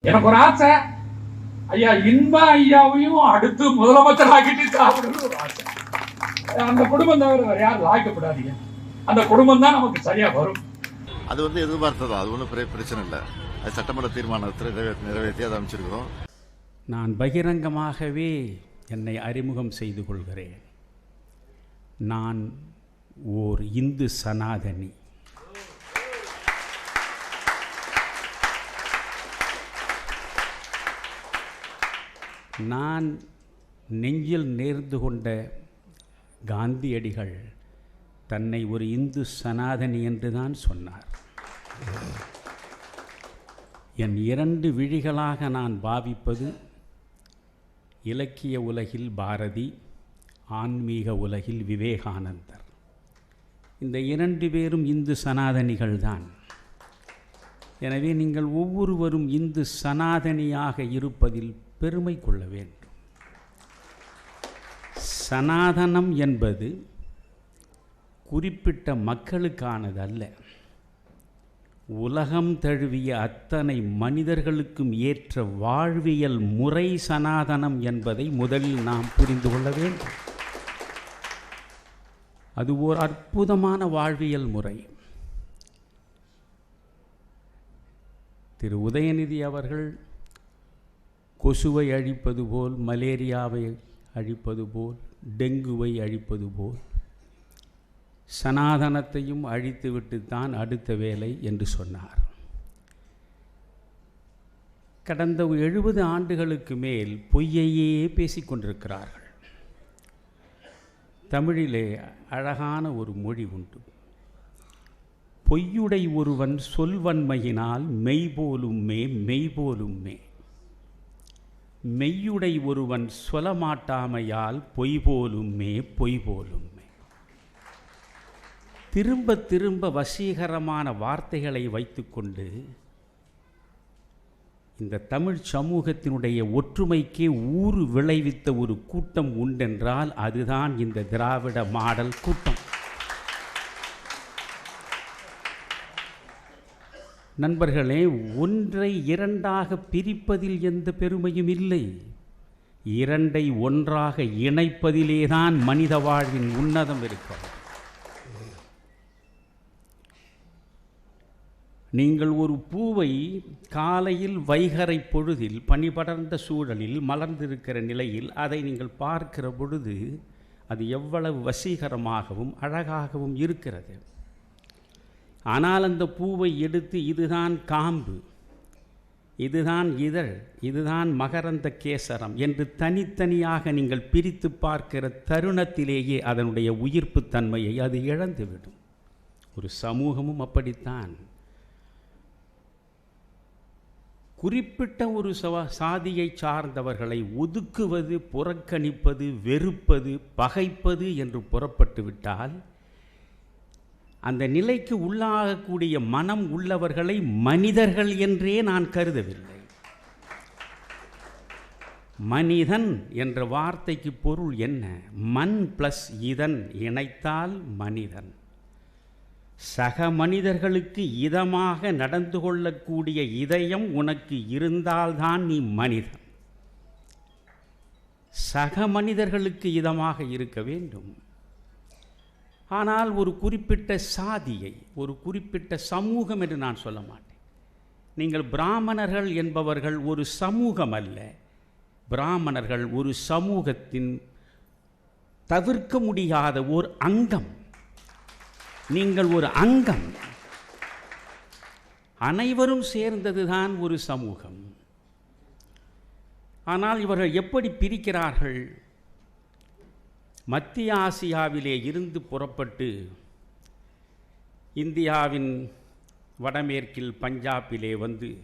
எனக்கு ஒரு ஆசை ஐயா இன்ப ஐயாவையும் அடுத்து முதலமைச்சர் ஆக்கிட்டு சாப்பிடணும்னு ஒரு ஆசை. அந்த குடும்பம் தவிர வேற யாரும் லாய்க்கப்படாதீங்க. அந்த குடும்பம் தான் நமக்கு சரியா வரும். அது வந்து எதிர்பார்த்தது? அது ஒன்றும் பெரிய பிரச்சனை இல்லை. அது சட்டமன்ற தீர்மானத்தில் நிறைவே- நிறைவேற்றி அதை அமைச்சிருக்கிறோம் நான் பகிரங்கமாகவே என்னை அறிமுகம் செய்து கொள்கிறேன். நான் ஓர் இந்து சனாதனி. நான் நெஞ்சில் நேர்ந்து கொண்ட காந்தியடிகள் தன்னை ஒரு இந்து சனாதனி என்று தான் சொன்னார். என் இரண்டு விழிகளாக நான் பாவிப்பது இலக்கிய உலகில் பாரதி ஆன்மீக உலகில் விவேகானந்தர். இந்த இரண்டு பேரும் இந்து சனாதனிகள்தான். எனவே நீங்கள் ஒவ்வொருவரும் இந்து சனாதனியாக இருப்பதில் பெருமை கொள்ள வேண்டும். சனாதனம் என்பது குறிப்பிட்ட மக்களுக்கானது அல்ல. உலகம் தழுவிய அத்தனை மனிதர்களுக்கும் ஏற்ற வாழ்வியல் முறை சனாதனம் என்பதை முதலில் நாம் புரிந்து கொள்ள வேண்டும். அது ஓர் அற்புதமான வாழ்வியல் முறை. திரு உதயநிதி அவர்கள் கொசுவை அழிப்பது போல் மலேரியாவை அழிப்பது போல் டெங்குவை அழிப்பது போல் சனாதனத்தையும் அழித்துவிட்டுத்தான் அடுத்த வேலை என்று சொன்னார். கடந்த எழுபது ஆண்டுகளுக்கு மேல் பொய்யையே பேசிக்கொண்டிருக்கிறார்கள் தமிழிலே அழகான ஒரு மொழி உண்டு. பொய்யுடை ஒருவன் சொல்வன்மையினால் மெய்போலும் மே மெய்யுடை ஒருவன் சொல்லமாட்டாமையால் பொய் போலும் பொய் திரும்ப திரும்ப வசீகரமான வார்த்தைகளை வைத்துக்கொண்டு இந்த தமிழ் சமூகத்தினுடைய ஒற்றுமைக்கே ஊறு விளைவித்த ஒரு கூட்டம் உண்டென்றால் அதுதான் இந்த திராவிட மாடல் கூட்டம். நண்பர்களே ஒன்றை இரண்டாக பிரிப்பதில் எந்த பெருமையும் இல்லை. இரண்டை ஒன்றாக இணைப்பதிலேதான் மனித வாழ்வின் உன்னதம் இருக்கிறது. நீங்கள் ஒரு பூவை காலையில் வைகறை பொழுதில் பனி படர்ந்த சூழலில் மலர்ந்திருக்கிற நிலையில் அதை நீங்கள் பார்க்கிற பொழுது அது எவ்வளவு வசீகரமாகவும் அழகாகவும் இருக்கிறது. ஆனால் அந்த பூவை எடுத்து இதுதான் காம்பு இதுதான் இதழ் இதுதான் மகரந்த கேசரம் என்று தனித்தனியாக நீங்கள் பிரித்து பார்க்கிற தருணத்திலேயே அதனுடைய உயிர்ப்புத் தன்மையை அது இழந்துவிடும். ஒரு சமூகமும் அப்படித்தான். குறிப்பிட்ட ஒரு சவ சாதியை சார்ந்தவர்களை ஒதுக்குவது புறக்கணிப்பது வெறுப்பது பகைப்பது என்று புறப்பட்டு விட்டால் அந்த நிலைக்கு உள்ளாகக்கூடிய மனம் உள்ளவர்களை மனிதர்கள் என்றே நான் கருதவில்லை. மனிதன் என்ற வார்த்தைக்கு பொருள் என்ன? மண் பிளஸ் இதன் இணைத்தால் மனிதன். சக மனிதர்களுக்கு இதமாக நடந்து கொள்ளக்கூடிய இதயம் உனக்கு இருந்தால்தான் நீ மனிதன். சக மனிதர்களுக்கு இதமாக இருக்க வேண்டும். ஆனால் ஒரு குறிப்பிட்ட சாதியை ஒரு குறிப்பிட்ட சமூகம் என்று நான் சொல்ல மாட்டேன். நீங்கள் பிராமணர்கள் என்பவர்கள் ஒரு சமூகம் அல்ல. பிராமணர்கள் ஒரு சமூகத்தின் தவிர்க்க முடியாத ஓர் அங்கம். நீங்கள் ஒரு அங்கம். அனைவரும் சேர்ந்ததுதான் ஒரு சமூகம். ஆனால் இவர்கள் எப்படி பிரிக்கிறார்கள்? மத்திய ஆசியாவிலே இருந்து புறப்பட்டு இந்தியாவின் வடமேற்கில் பஞ்சாபிலே வந்து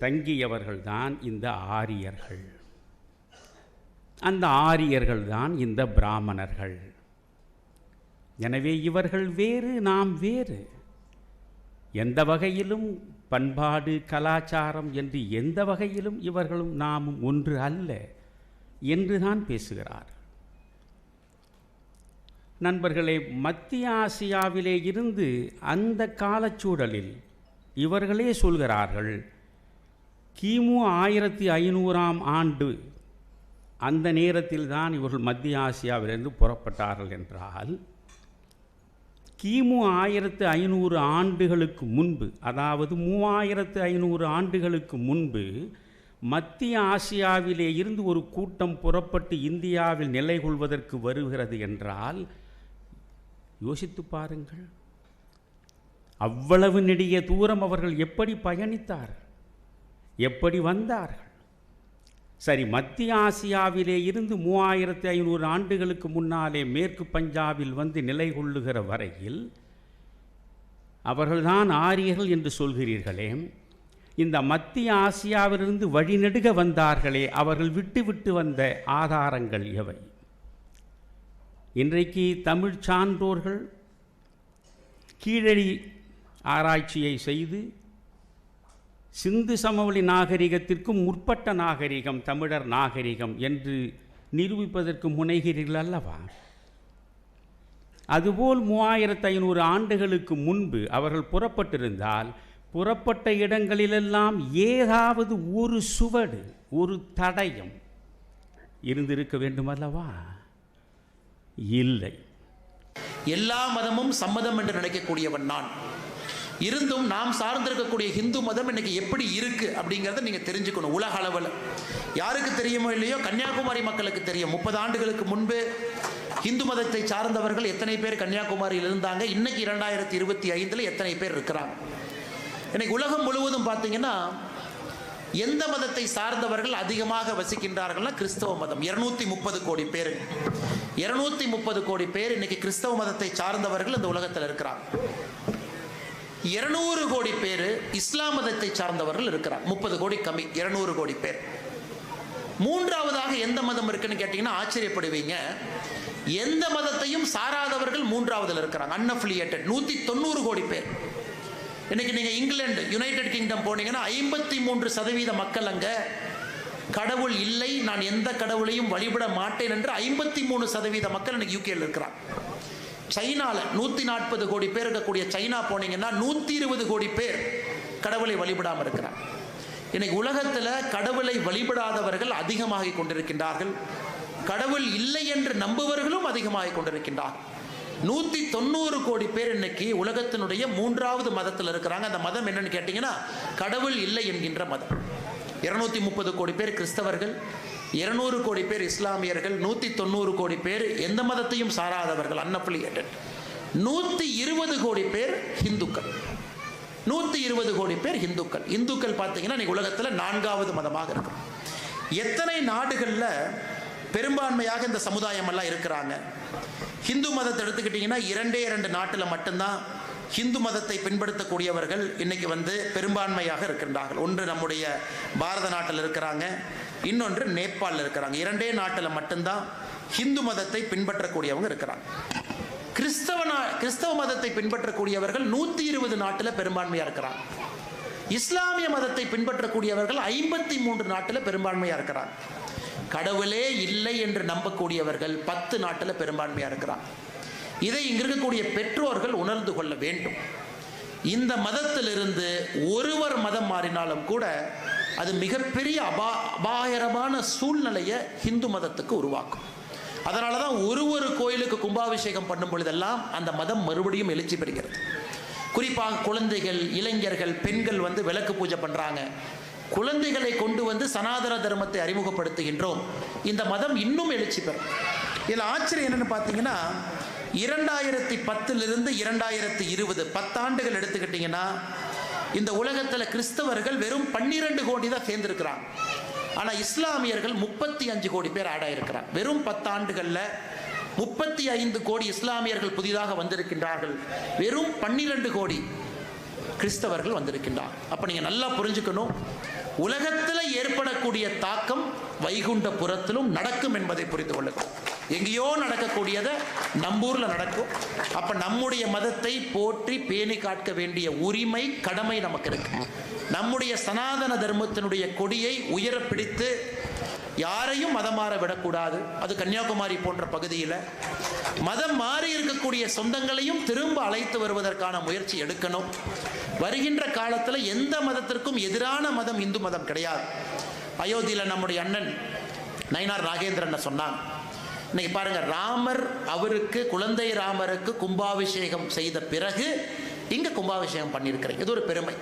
தங்கியவர்கள்தான் இந்த ஆரியர்கள். அந்த ஆரியர்கள்தான் இந்த பிராமணர்கள். எனவே இவர்கள் வேறு நாம் வேறு. எந்த வகையிலும் பண்பாடு கலாச்சாரம் என்று எந்த வகையிலும் இவர்களும் நாமும் ஒன்று அல்ல. என்றுதான் பேசுகிறார். நண்பர்களே மத்திய ஆசியாவிலே இருந்து அந்த காலச்சூழலில் இவர்களே சொல்கிறார்கள் கிமு ஆயிரத்தி ஐநூறாம் ஆண்டு அந்த நேரத்தில் தான் இவர்கள் மத்திய ஆசியாவிலிருந்து புறப்பட்டார்கள் என்றால் கிமு ஆயிரத்து ஐநூறு ஆண்டுகளுக்கு முன்பு அதாவது மூவாயிரத்து ஐநூறு ஆண்டுகளுக்கு முன்பு மத்திய ஆசியாவிலே இருந்து ஒரு கூட்டம் புறப்பட்டு இந்தியாவில் நிலை கொள்வதற்கு வருகிறது என்றால் யோசித்து பாருங்கள். அவ்வளவு நெடிய தூரம் அவர்கள் எப்படி பயணித்தார்கள் எப்படி வந்தார்கள்? சரி மத்திய ஆசியாவிலே இருந்து மூவாயிரத்தி ஐநூறு ஆண்டுகளுக்கு முன்னாலே மேற்கு பஞ்சாபில் வந்து நிலை கொள்ளுகிற வரையில் அவர்கள்தான் ஆரியர்கள் என்று சொல்கிறீர்களே. இந்த மத்திய ஆசியாவிலிருந்து வழிநெடுக வந்தார்களே அவர்கள் விட்டு விட்டு வந்த ஆதாரங்கள் எவை? இன்றைக்கு தமிழ் சான்றோர்கள் கீழடி ஆராய்ச்சியை செய்து சிந்து சமவெளி நாகரிகத்திற்கும் முற்பட்ட நாகரிகம் தமிழர் நாகரிகம் என்று நிரூபிப்பதற்கு முனைகிறீர்கள் அல்லவா? அதுபோல் மூவாயிரத்து ஐநூறு ஆண்டுகளுக்கு முன்பு அவர்கள் புறப்பட்டிருந்தால் புறப்பட்ட இடங்களிலெல்லாம் ஏதாவது ஒரு சுவடு ஒரு தடயம் இருந்திருக்க வேண்டும் அல்லவா இல்லை. எல்லா மதமும் சம்மதம் என்று நினைக்கக்கூடியவன் நான். இருந்தும் நாம் சார்ந்திருக்கக்கூடிய ஹிந்து மதம் இன்னைக்கு எப்படி இருக்கு அப்படிங்கிறத நீங்க தெரிஞ்சுக்கணும் உலக அளவில். யாருக்கு தெரியுமோ இல்லையோ? கன்னியாகுமரி மக்களுக்கு தெரியும். முப்பது ஆண்டுகளுக்கு முன்பு இந்து மதத்தை சார்ந்தவர்கள் எத்தனை பேர் கன்னியாகுமரியில் இருந்தாங்க இன்னைக்கு இரண்டாயிரத்தி இருபத்தி ஐந்தில் எத்தனை பேர் இருக்கிறாங்க? இன்னைக்கு உலகம் முழுவதும் பார்த்தீங்கன்னா எந்த மதத்தை சார்ந்தவர்கள் அதிகமாக வசிக்கின்றார்கள்னா கிறிஸ்தவ மதம். இருநூத்தி முப்பது கோடி பேர். இருநூத்தி முப்பது கோடி பேர் இன்னைக்கு கிறிஸ்தவ மதத்தை சார்ந்தவர்கள் இந்த உலகத்தில் இருக்கிறாங்க. இருநூறு கோடி பேர் இஸ்லாம் மதத்தை சார்ந்தவர்கள் இருக்கிறார் முப்பது கோடி கம்மி இருநூறு கோடி பேர். மூன்றாவதாக எந்த மதம் இருக்குன்னு கேட்டிங்கன்னா ஆச்சரியப்படுவீங்க. எந்த மதத்தையும் சாராதவர்கள் மூன்றாவதில் இருக்கிறாங்க. அன்அஃபிலியேட்டட் நூற்றி தொண்ணூறு கோடி பேர். இன்னைக்கு நீங்கள் இங்கிலாந்து யுனைடெட் கிங்டம் போனீங்கன்னா ஐம்பத்தி மூன்று சதவீத மக்கள் அங்கே கடவுள் இல்லை நான் எந்த கடவுளையும் வழிபட மாட்டேன் என்று ஐம்பத்தி மூணு சதவீத மக்கள் இன்னைக்கு யூகேயில் இருக்கிறாங்க. சைனாவில் நூற்றி நாற்பது கோடி பேர் இருக்கக்கூடிய சைனா போனீங்கன்னா நூற்றி இருபது கோடி பேர் கடவுளை வழிபடாமல் இருக்கிறாங்க. இன்னைக்கு உலகத்தில் கடவுளை வழிபடாதவர்கள் அதிகமாகி கொண்டிருக்கின்றார்கள். கடவுள் இல்லை என்று நம்புவர்களும் அதிகமாகி கொண்டிருக்கின்றார்கள். நூத்தி தொண்ணூறு கோடி பேர் இன்னைக்கு உலகத்தினுடைய மூன்றாவது மதத்தில் இருக்கிறாங்க. அந்த மதம் என்னன்னு கேட்டீங்கன்னா கடவுள் இல்லை என்கின்ற மதம். இருநூத்தி முப்பது கோடி பேர் கிறிஸ்தவர்கள் இருநூறு கோடி பேர் இஸ்லாமியர்கள் நூத்தி தொண்ணூறு கோடி பேர் எந்த மதத்தையும் சாராதவர்கள் அன்னப்பிளியேட்டட் நூத்தி இருபது கோடி பேர் ஹிந்துக்கள். நூத்தி இருபது கோடி பேர் ஹிந்துக்கள். இந்துக்கள் பார்த்தீங்கன்னா இன்றைக்கி உலகத்தில் நான்காவது மதமாக இருக்கு எத்தனை நாடுகளில் பெரும்பான்மையாக இந்த சமுதாயம் எல்லாம் இருக்கிறாங்க? ஹிந்து மதத்தை எடுத்துக்கிட்டிங்கன்னா இரண்டே இரண்டு நாட்டில் மட்டும்தான் ஹிந்து மதத்தை பின்படுத்தக்கூடியவர்கள் இன்றைக்கி வந்து பெரும்பான்மையாக இருக்கின்றார்கள். ஒன்று நம்முடைய பாரத நாட்டில் இருக்கிறாங்க இன்னொன்று நேபாளில் இருக்கிறாங்க. இரண்டே நாட்டில் மட்டும்தான் ஹிந்து மதத்தை பின்பற்றக்கூடியவங்க இருக்கிறாங்க. கிறிஸ்தவ நா- கிறிஸ்தவ மதத்தை பின்பற்றக்கூடியவர்கள் நூற்றி இருபது நாட்டில் பெரும்பான்மையாக இருக்கிறாங்க. இஸ்லாமிய மதத்தை பின்பற்றக்கூடியவர்கள் ஐம்பத்தி மூன்று நாட்டில் பெரும்பான்மையாக இருக்கிறாங்க. கடவுளே இல்லை என்று நம்பக்கூடியவர்கள் பத்து நாட்டில் பெரும்பான்மையாக இருக்கிறாங்க இதை இங்க இருக்கக்கூடிய பெற்றோர்கள் உணர்ந்து கொள்ள வேண்டும். இந்த மதத்திலிருந்து ஒருவர் மதம் மாறினாலும் கூட அது மிகப்பெரிய அபா அபாயகரமான சூழ்நிலையை ஹிந்து மதத்துக்கு உருவாக்கும். அதனால தான் ஒரு ஒரு கோயிலுக்கு கும்பாபிஷேகம் பண்ணும் பொழுதெல்லாம் அந்த மதம் மறுபடியும் எழுச்சி பெறுகிறது. குறிப்பாக குழந்தைகள் இளைஞர்கள் பெண்கள் வந்து விளக்கு பூஜை பண்ணுறாங்க குழந்தைகளை கொண்டு வந்து சனாதன தர்மத்தை அறிமுகப்படுத்துகின்றோம். இந்த மதம் இன்னும் எழுச்சி பெறும். இதில் ஆச்சரியம் என்னென்னு பார்த்தீங்கன்னா இரண்டாயிரத்தி பத்திலிருந்து இரண்டாயிரத்தி இருபது பத்தாண்டுகள் எடுத்துக்கிட்டிங்கன்னா இந்த உலகத்தில் கிறிஸ்தவர்கள் வெறும் பன்னிரெண்டு கோடி தான் சேர்ந்துருக்கிறாங்க. ஆனால் இஸ்லாமியர்கள் முப்பத்தி அஞ்சு கோடி பேர் ஆட் வெறும் பத்தாண்டுகளில் முப்பத்தி ஐந்து கோடி இஸ்லாமியர்கள் புதிதாக வந்திருக்கின்றார்கள். வெறும் பன்னிரெண்டு கோடி. கிறிஸ்தவர்கள் வந்திருக்கின்றார். அப்போ நீங்கள் நல்லா புரிஞ்சுக்கணும். உலகத்தில் ஏற்படக்கூடிய தாக்கம் வைகுண்டபுரத்திலும் நடக்கும் என்பதை புரிந்து கொள்ளுங்கள். எங்கேயோ நடக்கக்கூடியதை நம்பூரில் நடக்கும். அப்போ நம்முடைய மதத்தை போற்றி பேணி காக்க வேண்டிய உரிமை கடமை நமக்கு இருக்கு. நம்முடைய சனாதன தர்மத்தினுடைய கொடியை உயர பிடித்து யாரையும் மதம் மாற விடக்கூடாது. அது கன்னியாகுமரி போன்ற பகுதியில். மதம் மாறி இருக்கக்கூடிய சொந்தங்களையும் திரும்ப அழைத்து வருவதற்கான முயற்சி எடுக்கணும். வருகின்ற காலத்தில் எந்த மதத்திற்கும் எதிரான மதம் இந்து மதம் கிடையாது. அயோத்தியில் நம்முடைய அண்ணன் நயினார் நாகேந்திரன் சொன்னாங்க இன்னைக்கு பாருங்க ராமர் அவருக்கு குழந்தை ராமருக்கு கும்பாபிஷேகம் செய்த பிறகு இங்கே கும்பாபிஷேகம் பண்ணியிருக்கிறேன். இது ஒரு பெருமை.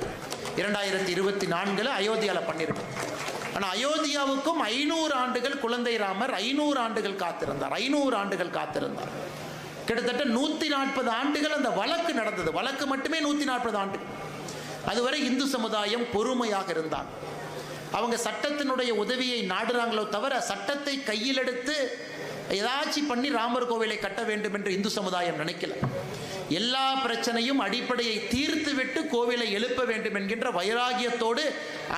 இரண்டாயிரத்தி இருபத்தி நான்கில் அயோத்தியாவில் பண்ணியிருக்கோம் ஆனால் அயோத்தியாவுக்கும் ஐநூறு ஆண்டுகள் குழந்தை ராமர் ஐநூறு ஆண்டுகள் காத்திருந்தார் ஐநூறு ஆண்டுகள் காத்திருந்தார். கிட்டத்தட்ட நூற்றி நாற்பது ஆண்டுகள் அந்த வழக்கு நடந்தது. வழக்கு மட்டுமே நூற்றி நாற்பது ஆண்டுகள் அதுவரை இந்து சமுதாயம் பொறுமையாக இருந்தார். அவங்க சட்டத்தினுடைய உதவியை நாடுறாங்களோ தவிர சட்டத்தை கையில் எடுத்து ஏதாச்சும் பண்ணி ராமர் கோவிலை கட்ட வேண்டும் என்று இந்து சமுதாயம் நினைக்கல. எல்லா பிரச்சனையும் அடிப்படையை தீர்த்துவிட்டு கோவிலை எழுப்ப வேண்டும் என்கின்ற வைராகியத்தோடு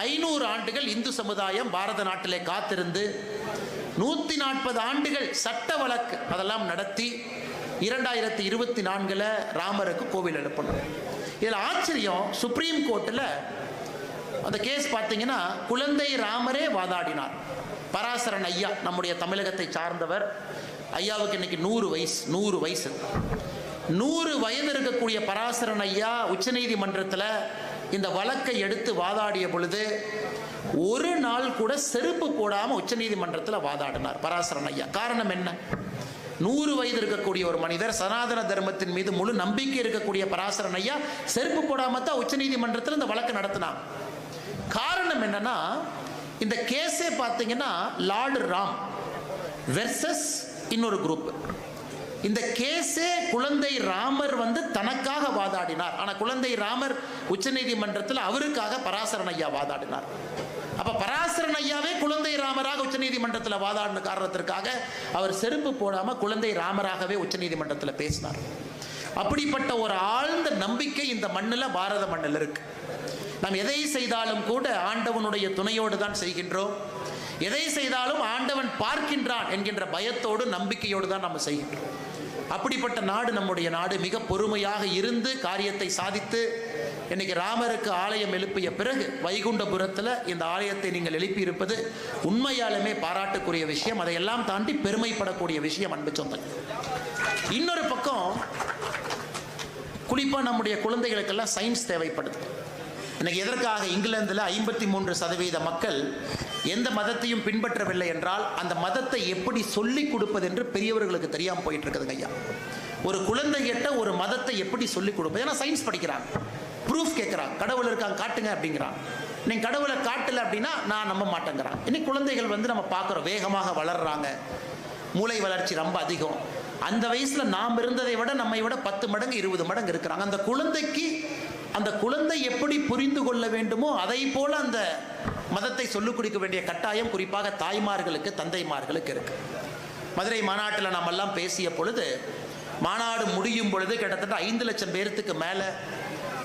ஐநூறு ஆண்டுகள் இந்து சமுதாயம் பாரத நாட்டிலே காத்திருந்து நூற்றி நாற்பது ஆண்டுகள் சட்ட வழக்கு அதெல்லாம் நடத்தி இரண்டாயிரத்தி இருபத்தி நான்கில் ராமருக்கு கோவில் எழுப்பணும். இதில் ஆச்சரியம் சுப்ரீம் கோர்ட்டில் அந்த கேஸ் பார்த்தீங்கன்னா குழந்தை ராமரே வாதாடினார். பராசரன் ஐயா நம்முடைய தமிழகத்தை சார்ந்தவர். ஐயாவுக்கு இன்னைக்கு நூறு வயசு நூறு வயசு. நூறு வயது இருக்கக்கூடிய பராசரன் ஐயா உச்சநீதிமன்றத்தில் இந்த வழக்கை எடுத்து வாதாடிய பொழுது ஒரு நாள் கூட செருப்பு போடாமல் உச்சநீதிமன்றத்தில் வாதாடினார் பராசரன் ஐயா. காரணம் என்ன? நூறு வயது இருக்கக்கூடிய ஒரு மனிதர் சனாதன தர்மத்தின் மீது முழு நம்பிக்கை இருக்கக்கூடிய பராசரன் ஐயா செருப்பு போடாமல் தான் உச்சநீதிமன்றத்தில் இந்த வழக்கு நடத்தினான் காரணம் என்னன்னா இந்த கேஸே பார்த்தீங்கன்னா லார்டு ராம் வெர்சஸ் இன்னொரு குரூப். இந்த கேஸே குழந்தை ராமர் வந்து தனக்காக வாதாடினார். ஆனால் குழந்தை ராமர் உச்சநீதிமன்றத்தில் அவருக்காக பராசரன் ஐயா வாதாடினார். அப்போ பராசரன் ஐயாவே குழந்தை ராமராக உச்சநீதிமன்றத்தில் வாதாடின காரணத்திற்காக அவர் செருப்பு போடாமல் குழந்தை ராமராகவே உச்சநீதிமன்றத்தில் பேசினார். அப்படிப்பட்ட ஒரு ஆழ்ந்த நம்பிக்கை இந்த மண்ணில் பாரத மண்ணில் இருக்கு. நாம் எதை செய்தாலும் கூட ஆண்டவனுடைய துணையோடு தான் செய்கின்றோம். எதை செய்தாலும் ஆண்டவன் பார்க்கின்றான் என்கின்ற பயத்தோடு நம்பிக்கையோடு தான் நம்ம செய்கின்றோம். அப்படிப்பட்ட நாடு நம்முடைய நாடு. மிக பொறுமையாக இருந்து காரியத்தை சாதித்து இன்னைக்கு ராமருக்கு ஆலயம் எழுப்பிய பிறகு வைகுண்டபுரத்தில் இந்த ஆலயத்தை நீங்கள் எழுப்பி இருப்பது உண்மையாலுமே பாராட்டுக்குரிய விஷயம். அதையெல்லாம் தாண்டி பெருமைப்படக்கூடிய விஷயம் அன்பு சொந்தங்கள். இன்னொரு பக்கம் குறிப்பாக நம்முடைய குழந்தைகளுக்கெல்லாம் சயின்ஸ் தேவைப்படுது. இன்னைக்கு எதற்காக இங்கிலாந்தில் ஐம்பத்தி மூன்று சதவீத மக்கள் எந்த மதத்தையும் பின்பற்றவில்லை என்றால் அந்த மதத்தை எப்படி சொல்லிக் கொடுப்பது என்று பெரியவர்களுக்கு தெரியாமல் போயிட்டு இருக்குதுங்க ஐயா. ஒரு குழந்தைகிட்ட ஒரு மதத்தை எப்படி சொல்லிக் கொடுப்பது? ஏன்னா சயின்ஸ் படிக்கிறாங்க. ப்ரூஃப் கேட்குறாங்க கடவுள் இருக்காங்க காட்டுங்க அப்படிங்கிறான். நீங்கள் கடவுளை காட்டலை அப்படின்னா நான் நம்ப மாட்டேங்கிறான். இன்னைக்கு குழந்தைகள் வந்து நம்ம பார்க்குறோம் வேகமாக வளர்கிறாங்க மூளை வளர்ச்சி ரொம்ப அதிகம். அந்த வயசில் நாம் இருந்ததை விட நம்மை விட பத்து மடங்கு இருபது மடங்கு இருக்கிறாங்க. அந்த குழந்தைக்கு அந்த குழந்தை எப்படி புரிந்து கொள்ள வேண்டுமோ அதை போல் அந்த மதத்தை சொல்லிக் கொடுக்க வேண்டிய கட்டாயம் குறிப்பாக தாய்மார்களுக்கு தந்தைமார்களுக்கு இருக்கு. மதுரை மாநாட்டில் நாம் எல்லாம் பேசிய பொழுது மாநாடு முடியும் பொழுது கிட்டத்தட்ட ஐந்து லட்சம் பேர்த்துக்கு மேலே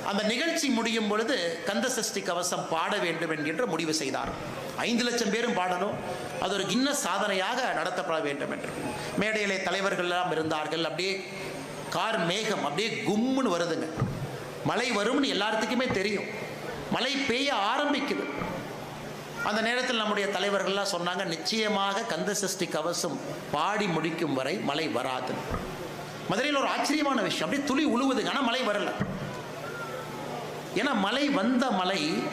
அந்த நிகழ்ச்சி முடியும் பொழுது கந்த சஷ்டி கவசம் பாட வேண்டும் என்கின்ற முடிவு செய்தார். ஐந்து லட்சம் பேரும் பாடணும். அது ஒரு கின்ன சாதனையாக நடத்தப்பட வேண்டும் என்று. மேடையிலே தலைவர்கள் எல்லாம் இருந்தார்கள். அப்படியே கார் மேகம் அப்படியே கும்முன்னு வருதுங்க. மழை வரும்னு எல்லாத்துக்குமே தெரியும். மழை பெய்ய ஆரம்பிக்குது. அந்த நேரத்தில் நம்முடைய தலைவர்கள்லாம் சொன்னாங்க நிச்சயமாக கந்த சஷ்டி கவசம் பாடி முடிக்கும் வரை மழை வராது. மதுரையில் ஒரு ஆச்சரியமான விஷயம். அப்படியே துளி உழுவுதுங்க ஆனால் மழை வரல. ஏன்னா மழை வந்த மழை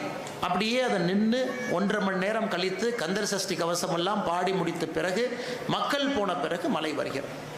அப்படியே அதை நின்று ஒன்றரை மணி நேரம் கழித்து கந்தர் சஷ்டி கவசமெல்லாம் பாடி முடித்த பிறகு மக்கள் போன பிறகு மழை வருகிறது.